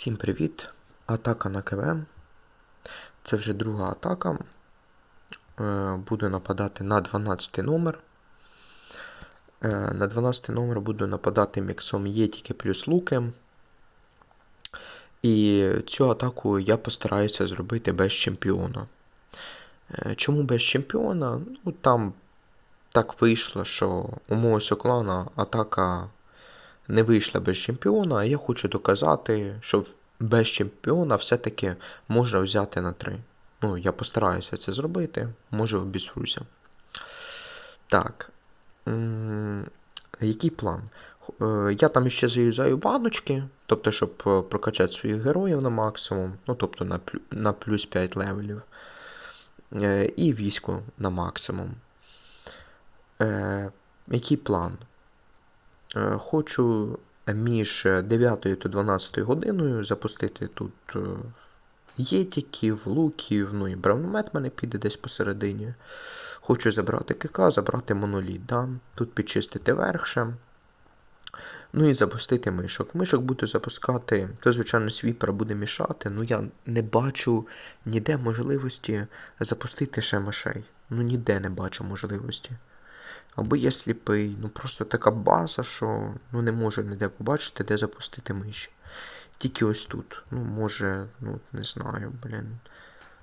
Всім привіт! Атака на КВ. Це вже друга атака. Е, Буду нападати на 12 номер. Е, На 12 номер буду нападати міксом Єтіки плюс луки. І цю атаку я постараюся зробити без чемпіона. Е, Чому без чемпіона? Ну, там так вийшло, що у мого соклана атака не вийшла без чемпіона, а я хочу доказати, що без чемпіона все-таки можна взяти на 3. Ну, я постараюся це зробити, може обісруся. Так. Який план? Е, Я там ще заюзаю баночки, тобто, щоб е, прокачати своїх героїв на максимум, ну, тобто на, на плюс 5 левелів. Е, І військо на максимум. Який план? Е, Хочу між 9 та 12 годиною запустити тут е, єтіків, луків, ну і бравномет мене піде десь посередині. Хочу забрати КК, забрати моноліт, да? тут підчистити верх ще. Ну і запустити мишок. Мишок буду запускати, то, звичайно, свіпер буде мішати, ну я не бачу ніде можливості запустити ще мишей. Ну ніде не бачу можливості. Або я сліпий, ну просто така база, що ну, не можу ніде побачити, де запустити миші. Тільки ось тут. Ну, може, ну, не знаю, блін.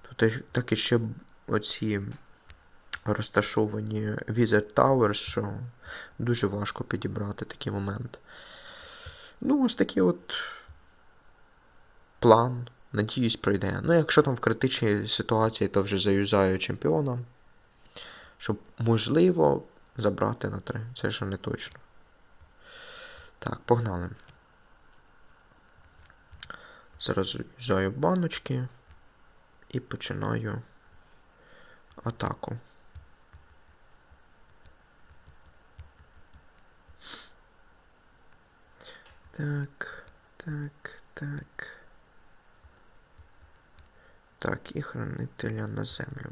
Тут так і ще оці розташовані Wizard Towers, що дуже важко підібрати такий момент. Ну, ось такий от план. Надіюсь, пройде. Ну, якщо там в критичній ситуації, то вже заюзаю чемпіона. Щоб можливо забрати на 3. Це ще не точно. Так, погнали. Зараз взяю баночки і починаю атаку. Так, так, так. Так, і хранителя на землю.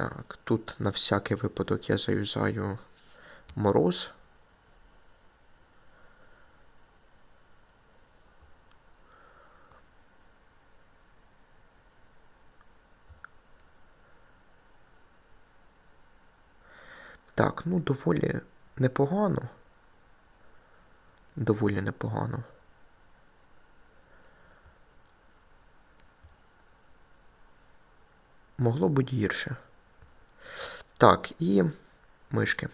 Так, тут на всякий випадок я заюзаю мороз. Так, ну доволі непогано. Доволі непогано. Могло бути гірше. Так, і мишки.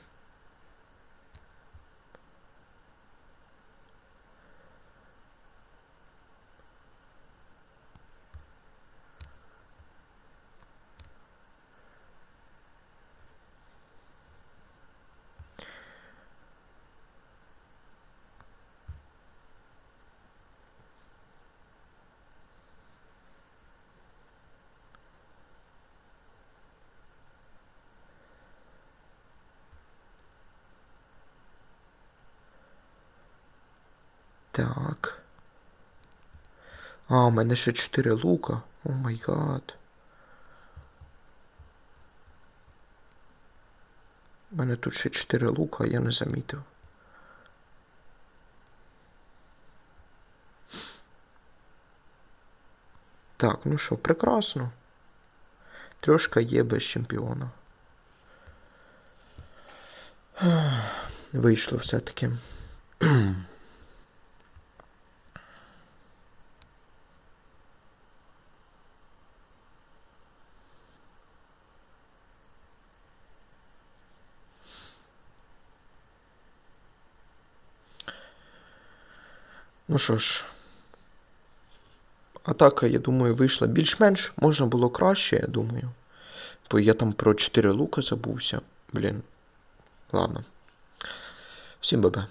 Так. А, у мене ще 4 лука. О май гад. У мене тут ще 4 лука, я не замітив. Так, ну що, прекрасно. Трошка є без чемпіона. Вийшло все-таки. Ну що ж, атака, я думаю, вийшла більш-менш. Можна було краще, я думаю. Бо я там про 4 лука забувся. Блін. Ладно. Всім бабе.